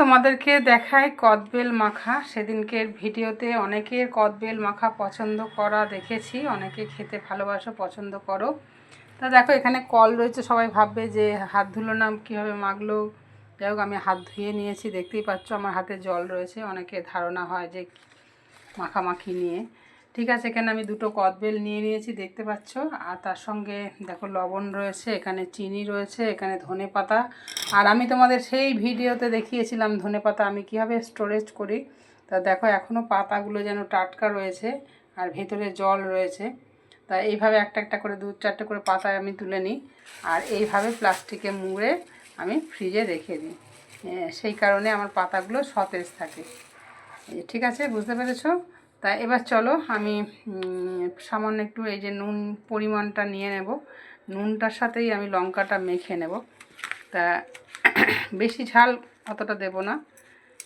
তোমাদেরকে দেখাই কদবেল মাখা। সেদিনকের ভিডিওতে অনেকের কদবেল মাখা পছন্দ করা দেখেছি। অনেকে খেতে ভালোবাসো, পছন্দ করো। তা দেখো, এখানে কল রয়েছে। সবাই ভাববে যে হাত ধুলো না, কীভাবে মাখলো? যাই হোক, আমি হাত ধুয়ে নিয়েছি। দেখতেই পাচ্ছ, আমার হাতে জল রয়েছে। অনেকে ধারণা হয় যে মাখামাখি নিয়ে। ঠিক আছে, এখানে আমি দুটো কদবেল নিয়ে নিয়েছি, দেখতে পাচ্ছ। আর তার সঙ্গে দেখো লবণ রয়েছে, এখানে চিনি রয়েছে, এখানে ধনে পাতা। আর আমি তোমাদের সেই ভিডিওতে দেখিয়েছিলাম ধনে পাতা আমি কীভাবে স্টোরেজ করি। তা দেখো এখনও পাতাগুলো যেন টাটকা রয়েছে আর ভেতরে জল রয়েছে। তা এইভাবে একটা একটা করে, দু চারটে করে পাতা আমি তুলে নিই। আর এইভাবে প্লাস্টিকে মুড়ে আমি ফ্রিজে রেখে দিই। সেই কারণে আমার পাতাগুলো সতেজ থাকে। ঠিক আছে, বুঝতে পেরেছ? তা এবার চলো আমি সামান্য একটু এই যে নুন পরিমাণটা নিয়ে নেব। নুনটার সাথেই আমি লঙ্কাটা মেখে নেব। তা বেশি ঝাল অতটা দেব না।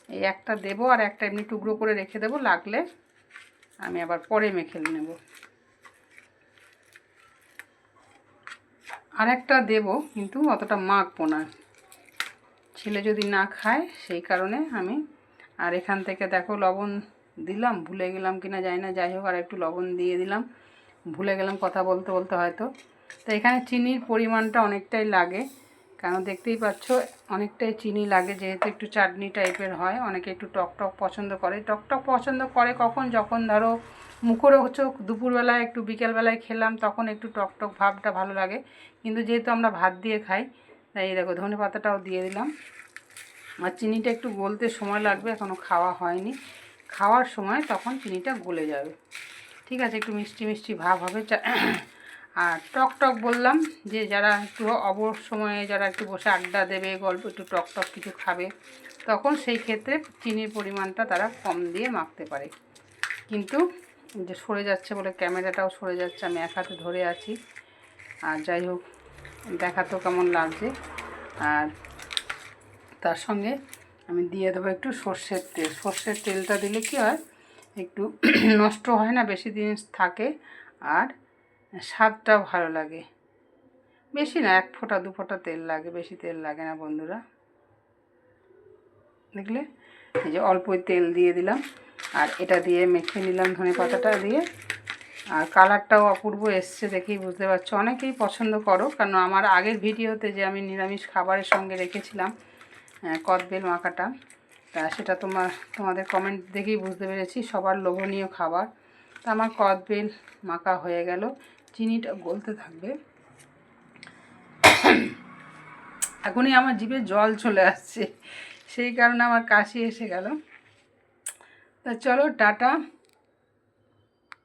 এই একটা দেব আর একটা এমনি টুকরো করে রেখে দেব। লাগলে আমি আবার পরে মেখে নেব। আর একটা দেব, কিন্তু অতটা মাখবো না। ছেলে যদি না খায়, সেই কারণে আমি, আর এখান থেকে দেখো লবণ দিলাম, ভুলে গেলাম কিনা যাই না, যাই হোক আর একটু লবণ দিয়ে দিলাম। ভুলে গেলাম কথা বলতে বলতে হয়তো। তো এখানে চিনির পরিমাণটা অনেকটাই লাগে কেন দেখতেই পাচ্ছ অনেকটাই চিনি লাগে, যেহেতু একটু চাটনি টাইপের হয়, অনেকে একটু টক টক পছন্দ করে। টক টক পছন্দ করে কখন? যখন ধরো মুখরো হচ্ছে দুপুরবেলায়, একটু বিকেলবেলায় খেলাম, তখন একটু টক টক ভাবটা ভালো লাগে। কিন্তু যেহেতু আমরা ভাত দিয়ে খাই, তাই এই দেখো ধনে পাতাটাও দিয়ে দিলাম। আর চিনিটা একটু গলতে সময় লাগবে এখনও খাওয়া হয়নি। খাওয়ার সময় তখন চিনিটা গলে যাবে। ঠিক আছে, একটু মিষ্টি মিষ্টি ভাব হবে। আর টক টক বললাম যে যারা একটু অবর সময়ে যারা একটু বসে আড্ডা দেবে, গল্প একটু টক টক কিছু খাবে, তখন সেই ক্ষেত্রে চিনির পরিমাণটা তারা কম দিয়ে মাখতে পারে। কিন্তু যে সরে যাচ্ছে বলে ক্যামেরাটাও সরে যাচ্ছে, আমি এক হাতে ধরে আছি। আর যাই হোক, দেখাতেও কেমন লাগছে। আর তার সঙ্গে আমি দিয়ে দেবো একটু সর্ষের তেল। সর্ষের তেলটা দিলে কি হয়, একটু নষ্ট হয় না, বেশি দিন থাকে আর স্বাদটাও ভালো লাগে। বেশি না, এক ফোঁটা, দু ফোঁটা তেল লাগে, বেশি তেল লাগে না বন্ধুরা। দেখলে, এই যে অল্পই তেল দিয়ে দিলাম। আর এটা দিয়ে মেখে নিলাম ধনে পাতাটা দিয়ে। আর কালারটাও অপূর্ব এসছে দেখেই বুঝতে পারছ। অনেকেই পছন্দ করো, কারণ আমার আগের ভিডিওতে যে আমি নিরামিষ খাবারের সঙ্গে রেখেছিলাম কদবেল মাখাটা। তা সেটা তোমার, তোমাদের কমেন্ট দেখেই বুঝতে পেরেছি, সবার লোভনীয় খাবার। তা আমার কদবেল মাখা হয়ে গেল। চিনিটা গলতে থাকবে। এখনই আমার জিভে জল চলে আসছে। সেই কারণে আমার কাশি এসে গেল। তা চলো, টাটা।